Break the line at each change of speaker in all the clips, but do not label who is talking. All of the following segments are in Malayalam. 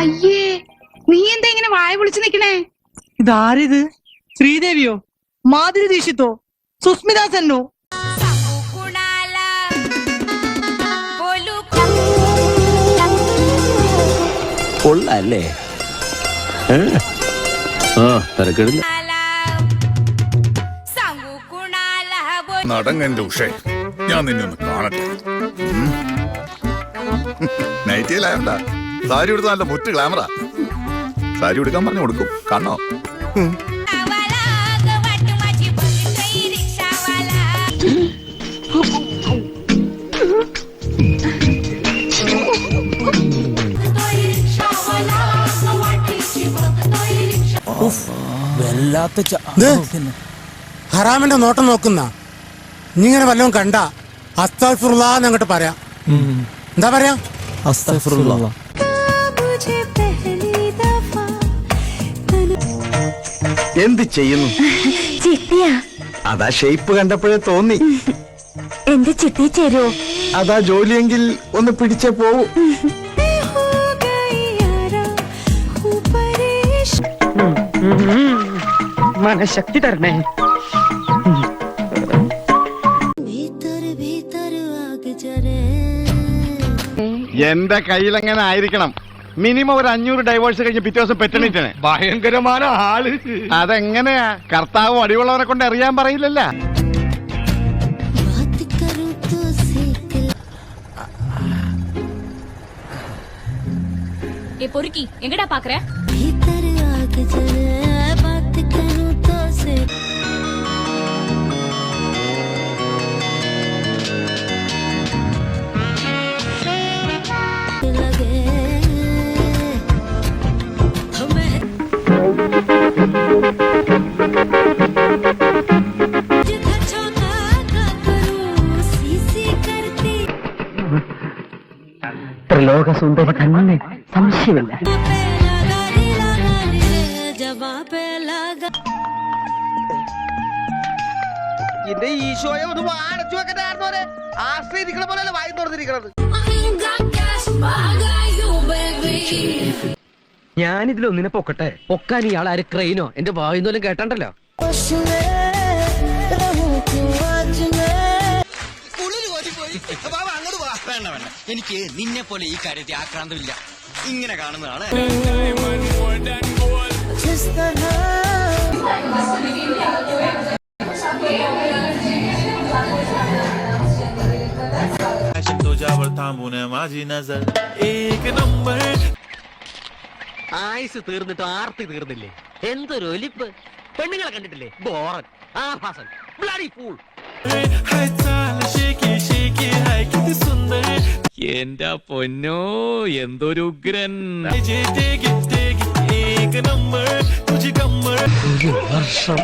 അയ്യേ നീ എന്താ ഇങ്ങനെ വായ വിളിച്ചു നിക്കണേ
ഇതാരിത്? ശ്രീദേവിയോ? മാധുരി ദീക്ഷിത്തോ? സുസ്മിത
കൊള്ളല്ലേ?
നടങ്ങന്റെ ഉഷേ ഞാൻ നിന്നെ ഒന്ന് കാണട്ടെ. നൈറ്റിയിലായോണ്ടാ സാരി ഉടുത്ത നല്ല മുറ്റ് ഗ്ലാമറാ സാരി ഉടുക്കാൻ പറഞ്ഞു കൊടുക്കും.
കണ്ണോ?
ഹറാമിന്റെ നോട്ടം നോക്കുന്ന. നീ ഇങ്ങനെ വല്ലതും കണ്ട അസ്താഫുള്ള എന്നങ്ങോട്ട് പറയാം. എന്താ പറയാ?
അസ്താഫുള്ള
എന്ത് ചെയ്യുന്നു?
ചിട്ടിയാ.
അതാ ഷേപ്പ് കണ്ടപ്പോഴേ തോന്നി.
എന്റെ ചിട്ടി ചേരുവോ
അതാ ജോലിയെങ്കിൽ ഒന്ന് പിടിച്ചേ പോവൂ.
മനഃശക്തി തരണേ.
എന്റെ കയ്യിലെങ്ങനെ ആയിരിക്കണം? മിനിമം ഒരു അഞ്ഞൂറ് ഡൈവേഴ്സ് കഴിഞ്ഞ് പിറ്റേ ദിവസം പെറ്റണിട്ടാണ് ഭയങ്കരമായ ആള് അതെങ്ങനെയാ കർത്താവ് അടിയുള്ളവനെ കൊണ്ട് അറിയാൻ പറയില്ലല്ല
ஏ பொறுக்கி எங்கடா பாக்குற
ത്രിലോക സുന്ദരി കണ്ണെ സംശയമില്ല.
എന്റെ ഈശോയെ ഒന്ന് അടച്ചു വെക്കണ്ടായിരുന്നോരെ ആശ്രയിരിക്കണ പോലെ വായി തുറന്നിരിക്കണത്.
ഞാനിതിൽ ഒന്നിനെ പൊക്കട്ടെ. പൊക്കാൻ ഇയാൾ ആര് ക്രെയിനോ? എന്റെ വായുന്നോലും കേട്ടണ്ടല്ലോ?
എനിക്ക് നിന്നെ പോലെ ഈ കാര്യത്തെ ആക്രാന്തമില്ല ഇങ്ങനെ കാണുന്നതാണ്
तुझ्यावर थांबून माझी नजर एक नंबर
ആയുസ് തീർന്നിട്ട് ആർത്തി തീർന്നില്ലേ എന്തൊരു ഒലിപ്പ് പെണ്ണുങ്ങളെ കണ്ടിട്ടില്ലേ ബോറൻ ആഭാസൻ ബ്ലഡി ഫൂൾ
എന്റെ പൊന്നോ എന്തൊരു ഉഗ്രൻ.
വർഷം.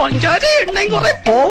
പഞ്ചായത്ത് എണ്ണയും കുറെ പോ